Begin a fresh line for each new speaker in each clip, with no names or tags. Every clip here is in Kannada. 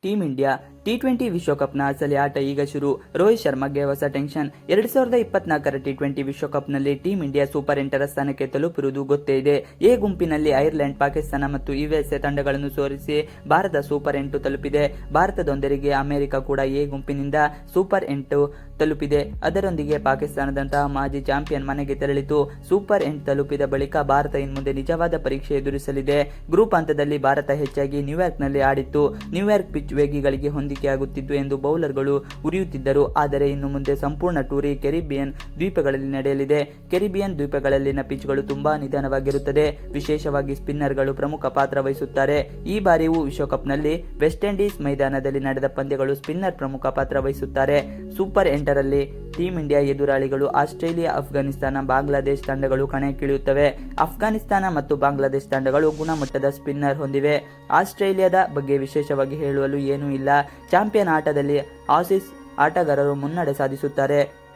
ಟೀಮ್ ಇಂಡಿಯಾ ಟಿ ಟ್ವೆಂಟಿ ವಿಶ್ವಕಪ್ನ ಅಸಲಿ ಆಟ ಈಗ ಶುರು. ರೋಹಿತ್ ಶರ್ಮಾಗೆ ಹೊಸ ಟೆನ್ಷನ್. ಎರಡ್ ಸಾವಿರದ ಇಪ್ಪತ್ನಾಲ್ಕರ ಟಿ ಟ್ವೆಂಟಿ ವಿಶ್ವಕಪ್ನಲ್ಲಿ ಟೀಂ ಇಂಡಿಯಾ ಸೂಪರ್ ಎಂಟರ ಸ್ಥಾನಕ್ಕೆ ತಲುಪಿರುವುದು ಗೊತ್ತೇ ಇದೆ. ಎ ಗುಂಪಿನಲ್ಲಿ ಐರ್ಲೆಂಡ್, ಪಾಕಿಸ್ತಾನ ಮತ್ತು ಯುಎಸ್ಎ ತಂಡಗಳನ್ನು ಸೋರಿಸಿ ಭಾರತ ಸೂಪರ್ ಎಂಟು ತಲುಪಿದೆ. ಭಾರತದೊಂದರಿಗೆ ಅಮೆರಿಕ ಕೂಡ ಎ ಗುಂಪಿನಿಂದ ಸೂಪರ್ ಎಂಟು ತಲುಪಿದೆ. ಅದರೊಂದಿಗೆ ಪಾಕಿಸ್ತಾನದಂತಹ ಮಾಜಿ ಚಾಂಪಿಯನ್ ಮನೆಗೆ ತೆರಳಿತು. ಸೂಪರ್ ಎಂಟ್ ತಲುಪಿದ ಬಳಿಕ ಭಾರತ ಇನ್ಮುಂದೆ ನಿಜವಾದ ಪರೀಕ್ಷೆ ಎದುರಿಸಲಿದೆ. ಗ್ರೂಪ್ ಹಂತದಲ್ಲಿ ಭಾರತ ಹೆಚ್ಚಾಗಿ ನ್ಯೂಯಾರ್ಕ್ನಲ್ಲಿ ಆಡಿತ್ತು. ನ್ಯೂಯಾರ್ಕ್ ಪಿಚ್ ವೇಗಿಗಳಿಗೆ ಹೊಂದಿಕೆಯಾಗುತ್ತಿತ್ತು ಎಂದು ಬೌಲರ್ಗಳು ಉರಿಯುತ್ತಿದ್ದರು. ಆದರೆ ಇನ್ನು ಮುಂದೆ ಸಂಪೂರ್ಣ ಟೂರಿ ಕೆರಿಬಿಯನ್ ದ್ವೀಪಗಳಲ್ಲಿ ನಡೆಯಲಿದೆ. ಕೆರಿಬಿಯನ್ ದ್ವೀಪಗಳಲ್ಲಿನ ಪಿಚ್ಗಳು ತುಂಬಾ ನಿಧಾನವಾಗಿರುತ್ತದೆ. ವಿಶೇಷವಾಗಿ ಸ್ಪಿನ್ನರ್ಗಳು ಪ್ರಮುಖ ಪಾತ್ರ ವಹಿಸುತ್ತಾರೆ. ಈ ಬಾರಿಯೂ ವಿಶ್ವಕಪ್ನಲ್ಲಿ ವೆಸ್ಟ್ ಇಂಡೀಸ್ ಮೈದಾನದಲ್ಲಿ ನಡೆದ ಪಂದ್ಯಗಳು ಸ್ಪಿನ್ನರ್ ಪ್ರಮುಖ ಪಾತ್ರ ವಹಿಸುತ್ತಾರೆ. ಸೂಪರ್ ಎಂಟರಲ್ಲಿ ಟೀಂ ಇಂಡಿಯಾ ಎದುರಾಳಿಗಳು ಆಸ್ಟ್ರೇಲಿಯಾ, ಅಫ್ಘಾನಿಸ್ತಾನ, ಬಾಂಗ್ಲಾದೇಶ್ ತಂಡಗಳು ಕಣಕ್ಕಿಳಿಯುತ್ತವೆ. ಅಫ್ಘಾನಿಸ್ತಾನ ಮತ್ತು ಬಾಂಗ್ಲಾದೇಶ್ ತಂಡಗಳು ಗುಣಮಟ್ಟದ ಸ್ಪಿನ್ನರ್ ಹೊಂದಿವೆ. ಆಸ್ಟ್ರೇಲಿಯಾದ ಬಗ್ಗೆ ವಿಶೇಷವಾಗಿ ಹೇಳುವಲು ಏನೂ ಇಲ್ಲ. ಚಾಂಪಿಯನ್ ಆಟದಲ್ಲಿ ಆಸೀಸ್ ಆಟಗಾರರು ಮುನ್ನಡೆ ಸಾಧಿಸುತ್ತಾರೆ.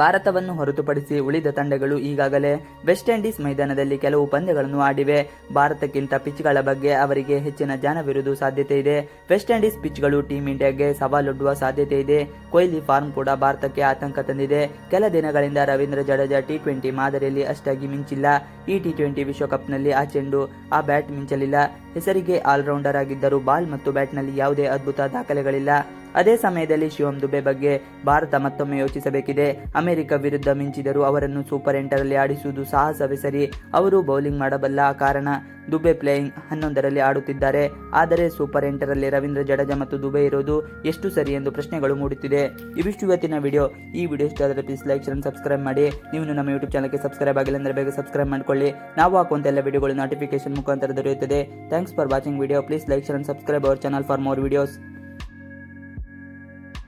ಭಾರತವನ್ನು ಹೊರತುಪಡಿಸಿ ಉಳಿದ ತಂಡಗಳು ಈಗಾಗಲೇ ವೆಸ್ಟ್ ಇಂಡೀಸ್ ಮೈದಾನದಲ್ಲಿ ಕೆಲವು ಪಂದ್ಯಗಳನ್ನು ಆಡಿವೆ. ಭಾರತಕ್ಕಿಂತ ಪಿಚ್ಗಳ ಬಗ್ಗೆ ಅವರಿಗೆ ಹೆಚ್ಚಿನ ಜ್ಞಾನವಿರುವುದು ಸಾಧ್ಯತೆ ಇದೆ. ವೆಸ್ಟ್ ಇಂಡೀಸ್ ಪಿಚ್ಗಳು ಟೀಂ ಇಂಡಿಯಾಗೆ ಸವಾಲೊಡ್ಡುವ ಸಾಧ್ಯತೆ ಇದೆ. ಕೊಹ್ಲಿ ಫಾರ್ಮ್ ಕೂಡ ಭಾರತಕ್ಕೆ ಆತಂಕ ತಂದಿದೆ. ಕೆಲ ದಿನಗಳಿಂದ ರವೀಂದ್ರ ಜಡೇಜಾ ಟಿ ಟ್ವೆಂಟಿ ಮಾದರಿಯಲ್ಲಿ ಅಷ್ಟಾಗಿ ಮಿಂಚಿಲ್ಲ. ಈ ಟಿ ಟ್ವೆಂಟಿ ವಿಶ್ವಕಪ್ನಲ್ಲಿ ಆ ಚೆಂಡು ಆ ಬ್ಯಾಟ್ ಮಿಂಚಲಿಲ್ಲ. ಹೆಸರಿಗೆ ಆಲ್ರೌಂಡರ್ ಆಗಿದ್ದರೂ ಬಾಲ್ ಮತ್ತು ಬ್ಯಾಟ್ನಲ್ಲಿ ಯಾವುದೇ ಅದ್ಭುತ ದಾಖಲೆಗಳಿಲ್ಲ. ಅದೇ ಸಮಯದಲ್ಲಿ ಶಿವಂ ದುಬೆ ಬಗ್ಗೆ ಭಾರತ ಮತ್ತೊಮ್ಮೆ ಯೋಚಿಸಬೇಕಿದೆ. ಅಮೆರಿಕ ವಿರುದ್ಧ ಮಿಂಚಿದರೂ ಅವರನ್ನು ಸೂಪರ್ ಎಂಟರಲ್ಲಿ ಆಡಿಸುವುದು ಸಾಹಸವೇ ಸರಿ. ಅವರು ಬೌಲಿಂಗ್ ಮಾಡಬಲ್ಲ ಕಾರಣ ದುಬೆ ಪ್ಲೇಯಿಂಗ್ ಹನ್ನೊಂದರಲ್ಲಿ ಆಡುತ್ತಿದ್ದಾರೆ. ಆದರೆ ಸೂಪರ್ ಎಂಟರಲ್ಲಿ ರವೀಂದ್ರ ಜಡೇಜಾ ಮತ್ತು ದುಬೆ ಇರೋದು ಎಷ್ಟು ಸರಿ ಎಂದು ಪ್ರಶ್ನೆಗಳು ಮೂಡುತ್ತಿದೆ. ಇವಿಷ್ಟು ಇವತ್ತಿನ ವಿಡಿಯೋ. ಈ ವಿಡಿಯೋ ಇಷ್ಟ ಆದರೆ ಪ್ಲೀಸ್ ಲೈಕ್ ಶೇರ್ ಸಬ್ಸ್ಕ್ರೈಬ್ ಮಾಡಿ. ನೀವು ನಮ್ಮ ಯೂಟ್ಯೂಬ್ ಚಾನಲ್ಗೆ ಸಬ್ಸ್ಕ್ರೈಬ್ ಆಗಿಲ್ಲ ಅಂದರೆ ಬೇಗ ಸಬ್ಸ್ಕ್ರೈಬ್ ಮಾಡಿಕೊಳ್ಳಿ. ನಾವು ಹಾಕುವಂತ ಎಲ್ಲ ವಿಡಿಯೋಗಳು ನೋಟಿಫಿಕೇಶನ್ ಮುಖಾಂತರ ದೊರೆಯುತ್ತದೆ. Thanks for watching video please like share subscribe our channel for more videos